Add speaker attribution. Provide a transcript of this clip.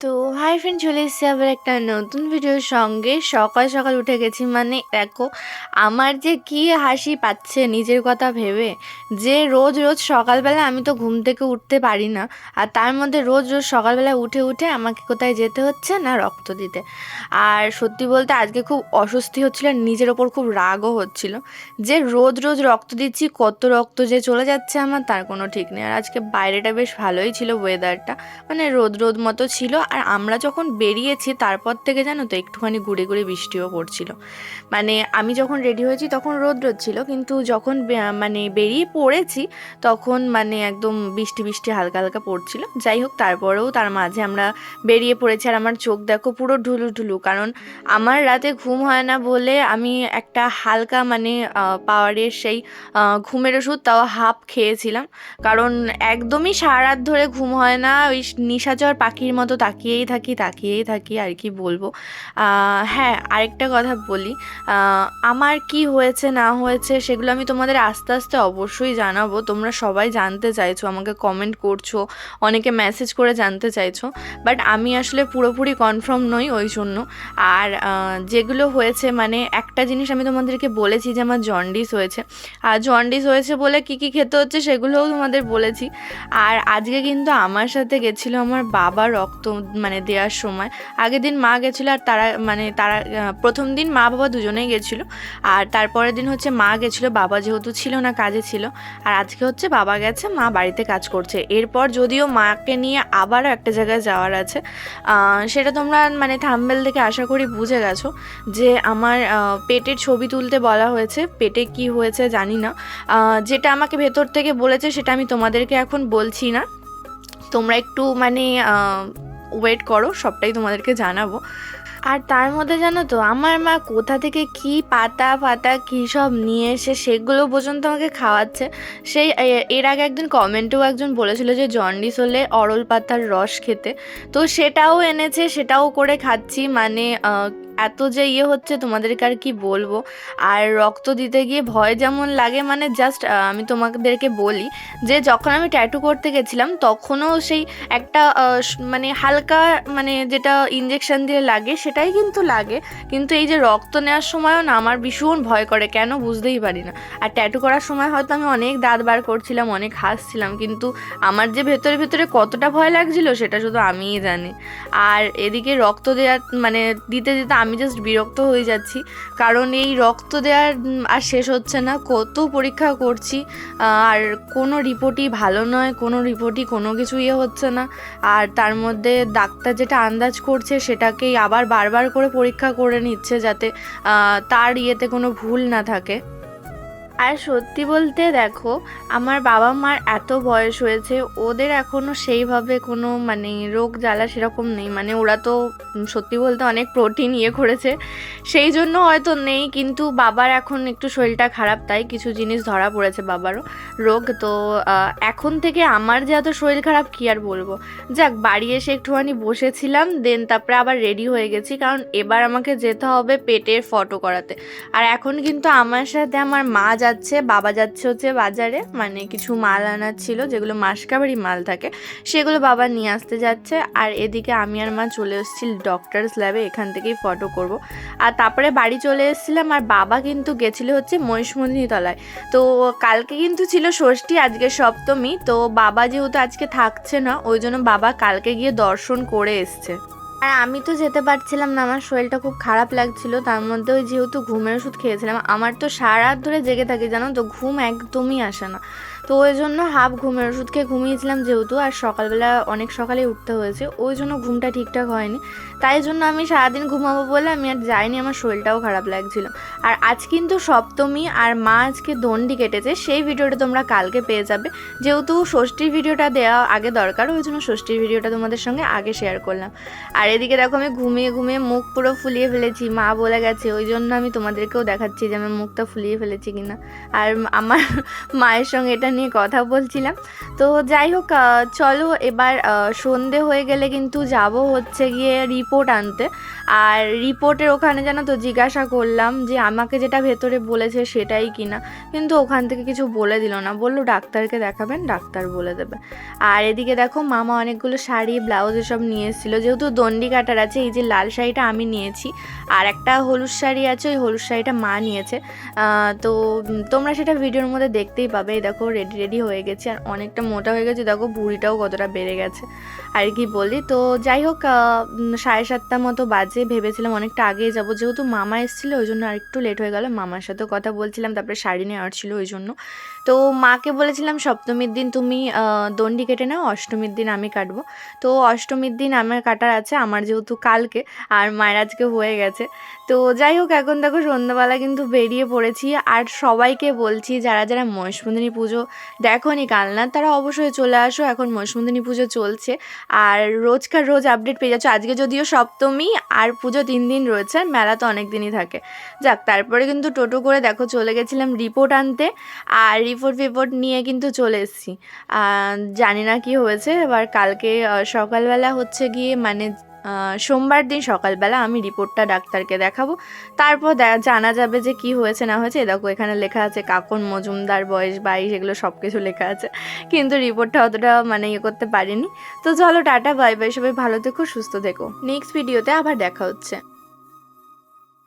Speaker 1: তো hi friend চলে এসেছি আবার একটা নতুন ভিডিওর সঙ্গে। সকাল সকাল উঠে গেছি মানে দেখো, আমার যে কি হাসি পাচ্ছে নিজের কথা ভেবে, যে রোজ রোজ সকালবেলা আমি তো ঘুম থেকে উঠতে পারি না, আর তার মধ্যে রোজ রোজ সকালবেলা উঠে উঠে আমাকে কোথায় যেতে হচ্ছে না রক্ত দিতে। আর সত্যি বলতে আজকে খুব অস্বস্তি হচ্ছিল আর নিজের ওপর খুব রাগও হচ্ছিল, যে রোজ রোজ রক্ত দিচ্ছি, কত রক্ত যে চলে যাচ্ছে আমার, তার কোনো ঠিক নেই। আর আজকে বাইরেটা বেশ ভালোই ছিল ওয়েদারটা মানে রোদ রোদ মতো ছিল আর আমরা যখন বেরিয়েছি, তারপর থেকে জানো তো একটুখানি ঘুরে ঘুরে বৃষ্টিও পড়ছিল। মানে আমি যখন রেডি হয়েছি তখন রোদ রোদ ছিল, কিন্তু যখন মানে বেরিয়ে পড়েছি তখন মানে একদম বৃষ্টি বৃষ্টি হালকা হালকা পড়ছিল। যাই হোক, তারপরেও তার মাঝে আমরা বেরিয়ে পড়েছি আর আমার চোখ দেখো পুরো ঢুলু ঢুলু, কারণ আমার রাতে ঘুম হয় না বলে আমি একটা হালকা মানে পাওয়ারের সেই ঘুমের ওষুধ তাও হাফ খেয়েছিলাম। কারণ একদমই সারা রাত ধরে ঘুম হয় না, ওই নিশাচর পাখির মতো তাকিয়েই থাকি তাকিয়েই থাকি, আর কি বলব? হ্যাঁ আরেকটা কথা বলি। আমার কি হয়েছে, না হয়েছে, সেগুলো আমি তোমাদের আস্তে আস্তে অবশ্যই জানাব। তোমরা সবাই জানতে চাইছো, আমাকে কমেন্ট করছ, অনেকে মেসেজ করে জানতে চাইছো। বাট আমি আসলে পুরোপুরি কনফার্ম নই ওই জন্য। আর যেগুলো হয়েছে মানে একটা জিনিস আমি তোমাদেরকে বলেছি যে আমার জন্ডিস হয়েছে। আর জন্ডিস হয়েছে বলে কি কি খেতে হচ্ছে, সেগুলোও তোমাদের বলেছি। আর আজকে কিন্তু আমার সাথে গেছিল আমার বাবা রক্ত মানে দেওয়ার সময়। আগের দিন মা গেছিল আর তারা মানে তারা প্রথম দিন মা বাবা দুজনেই গেছিল। আর তারপরের দিন হচ্ছে মা গেছিল, বাবা যেহেতু ছিল না, কাজে ছিল। আর আজকে হচ্ছে বাবা গেছে, মা বাড়িতে কাজ করছে। এরপর যদিও মাকে নিয়ে আবারও একটা জায়গায় যাওয়ার আছে সেটা তোমরা মানে থাম্বেল থেকে আশা করি বুঝে গেছো যে আমার পেটের ছবি তুলতে বলা হয়েছে। পেটে কি হয়েছে জানি না। যেটা আমাকে ভেতর থেকে বলেছে সেটা আমি তোমাদেরকে এখন বলছি না। তোমরা একটু মানে ওয়েট করো, সবটাই তোমাদেরকে জানাব। আর তার মধ্যে জানো তো, আমার মা কোথা থেকে কি পাতা পাতা কী সব নিয়ে এসে সেগুলো পর্যন্ত আমাকে খাওয়াচ্ছে। সেই এর আগে একদিন কমেন্টেও একজন বলেছিল যে জন্ডিস হলে অরল পাতার রস খেতে। তো সেটাও এনেছে, সেটাও করে খাচ্ছি। মানে এত যে ইয়ে হচ্ছে তোমাদেরকে আর কি বলব? আর রক্ত দিতে গিয়ে ভয় যেমন লাগে মানে জাস্ট আমি তোমাদেরকে বলি যে যখন আমি ট্যাটু করতে গেছিলাম, তখনও সেই একটা মানে হালকা মানে যেটা ইঞ্জেকশন দিয়ে লাগে সেটাই কিন্তু লাগে। কিন্তু এই যে রক্ত নেওয়ার সময়ও না আমার ভীষণ ভয় করে, কেন বুঝতেই পারি না। আর ট্যাটু করার সময় হয়তো আমি অনেক দাঁত বার করছিলাম, অনেক হাসছিলাম, কিন্তু আমার যে ভেতরে ভেতরে কতটা ভয় লাগছিল সেটা শুধু আমিই জানি। আর এদিকে রক্ত দেওয়ার মানে দিতে দিতে আমি জাস্ট বিরক্ত হয়ে যাচ্ছি। কারণ এই রক্ত দেওয়ার আর শেষ হচ্ছে না। কত পরীক্ষা করছি আর কোনো রিপোর্টই ভালো নয়, কোনো রিপোর্টই কোনো কিছু ইয়ে হচ্ছে না। আর তার মধ্যে ডাক্তার যেটা আন্দাজ করছে, সেটাকেই আবার বারবার করে পরীক্ষা করে নিচ্ছে যাতে তার ইয়েতে কোনো ভুল না থাকে। আর সত্যি বলতে দেখো, আমার বাবা মার এত বয়স হয়েছে, ওদের এখনও সেইভাবে কোনো মানে রোগ জ্বালা সেরকম নেই। মানে ওরা তো সত্যি বলতে অনেক প্রোটিন ইয়ে করেছে। সেই জন্য হয়তো নেই, কিন্তু বাবার এখন একটু শরীরটা খারাপ, তাই কিছু জিনিস ধরা পড়েছে বাবারও রোগ। তো এখন থেকে আমার যে এত শরীর খারাপ কী আর বলব? যাক, বাড়ি এসে একটুখানি বসেছিলাম দেন তারপরে আবার রেডি হয়ে গেছি, কারণ এবার আমাকে যেতে হবে পেটের ফটো করাতে। আর এখন কিন্তু আমার সাথে আমার মা যাচ্ছে, বাবা যাচ্ছে হচ্ছে বাজারে মানে কিছু মাল আনার ছিল, যেগুলো মাসকাবারি মাল থাকে, সেগুলো বাবা নিয়ে আসতে যাচ্ছে। আর এদিকে আমি আর মা চলে এসেছি ডক্টরস ল্যাবে এখান থেকেই ফটো করব। আর তারপরে বাড়ি চলে এসেছিলাম, আর বাবা কিন্তু গেছিল হচ্ছে মহিষমন্দিনী তলায় তো কালকে কিন্তু ছিল ষষ্ঠী, আজকে সপ্তমী, তো বাবা যেহেতু আজকে থাকছে না, ওই জন্য বাবা কালকে গিয়ে দর্শন করে এসছে। আর আমি তো যেতে পারছিলাম না, আমার শরীরটা খুব খারাপ লাগছিল, তার মধ্যে ওই যেহেতু ঘুমের ওষুধ খেয়েছিলাম, আমার তো সারা রাত ধরে জেগে থাকে জানো তো, ঘুম একদমই আসে না। তো ওই জন্য হাফ ঘুমের ওষুধ খেয়ে ঘুমিয়েছিলাম যেহেতু, আর সকালবেলা অনেক সকালে উঠতে হয়েছে। ওই জন্য ঘুমটা ঠিকঠাক হয়নি। তাই জন্য আমি সারাদিন ঘুমাবো বলে আমি আর যাইনি, আমার শরীরটাও খারাপ লাগছিল। আর আজ কিন্তু সপ্তমী, আর মা আজকে দণ্ডি কেটেছে, সেই ভিডিওটা তোমরা কালকে পেয়ে যাবে। যেহেতু ষষ্ঠীর ভিডিওটা দেওয়া আগে দরকার, ওই জন্য ষষ্ঠীর ভিডিওটা তোমাদের সঙ্গে আগে শেয়ার করলাম। আর এদিকে দেখো আমি ঘুমিয়ে ঘুমিয়ে মুখ পুরো ফুলিয়ে ফেলেছি, মা বলে গেছে, ওই জন্য আমি তোমাদেরকেও দেখাচ্ছি যে আমি মুখটা ফুলিয়ে ফেলেছি কিনা। আর আমার মায়ের সঙ্গে এটা নিয়ে কথা বলছিলাম। তো যাই হোক চলো এবার সন্ধে হয়ে গেলে কিন্তু যাব হচ্ছে গিয়ে রিপোর্ট আনতে। আর রিপোর্টের ওখানে জানো তো জিজ্ঞাসা করলাম যে আমাকে যেটা ভেতরে বলেছে সেটাই কিনা। কিন্তু ওখান থেকে কিছু বলে দিল না। বলল, ডাক্তারকে দেখাবেন, ডাক্তার বলে দেবে। আর এদিকে দেখো, মামা অনেকগুলো শাড়ি ব্লাউজ এসব নিয়ে এসেছিল। যেহেতু দণ্ডি কাটার আছে, এই যে লাল শাড়িটা আমি নিয়েছি। আর একটা হলুদ শাড়ি আছে, ওই হলুদ শাড়িটা মা নিয়েছে। তো তোমরা সেটা ভিডিওর মধ্যে দেখতেই পাবে। দেখো রেডি রেডি হয়ে গেছে আর অনেকটা মোটা হয়ে গেছে। দেখো, বুড়িটাও কতটা বেড়ে গেছে। আর কি বলি, তো যাই হোক সাড়ে সাতটা মতো বাজে, ভেবেছিলাম অনেকটা আগে যাব। যেহেতু মামা এসেছিল, ওই জন্য আর একটু লেট হয়ে গেল। মামার সাথে কথা বলছিলাম, তারপরে শাড়ি নেওয়ার ছিল ওই জন্য। তো মাকে বলেছিলাম, সপ্তমীর দিন তুমি দণ্ডি কেটে নাও, অষ্টমীর দিন আমি কাটবো। তো অষ্টমীর দিন আমার কাটার আছে, আমার যেহেতু কালকে, আর মায়ের আজকে হয়ে গেছে। তো যাই হোক, এখন দেখো সন্ধ্যাবেলা কিন্তু বেরিয়ে পড়েছি। আর সবাইকে বলছি, যারা যারা মহেশমন্দিনী পুজো কাল না তারা অবশ্যই চলে আসো, এখন মহেশমন্দিনী পুজো চলছে। আর রোজকার রোজ আপডেট পেয়ে যাচ্ছ। আজকে যদিও সপ্তমী, আর পুজো তিন দিন রয়েছে, আর মেলা তো অনেক দিনই থাকে। যাক, তারপরে কিন্তু টোটো করে দেখো চলে গেছিলাম রিপোর্ট আনতে, আর রিপোর্ট ফিপোর্ট নিয়ে কিন্তু চলে এসেছি। জানি না কি হয়েছে, এবার কালকে সকালবেলা হচ্ছে গিয়ে মানে সোমবার দিন সকালবেলা আমি রিপোর্টটা ডাক্তারকে দেখাবো। তারপর জানা যাবে যে কি হয়েছে, না হয়েছে। দেখো, এখানে লেখা আছে কাকন, মজুমদার, বয়স বাইশ, এগুলো সব কিছু লেখা আছে। কিন্তু রিপোর্টটা অতটা মানে ইয়ে করতে পারিনি। তো চলো টাটা, বাই বাই, সবাই ভালো থেকো, সুস্থ থেকো। নেক্সট ভিডিওতে আবার দেখা হচ্ছে।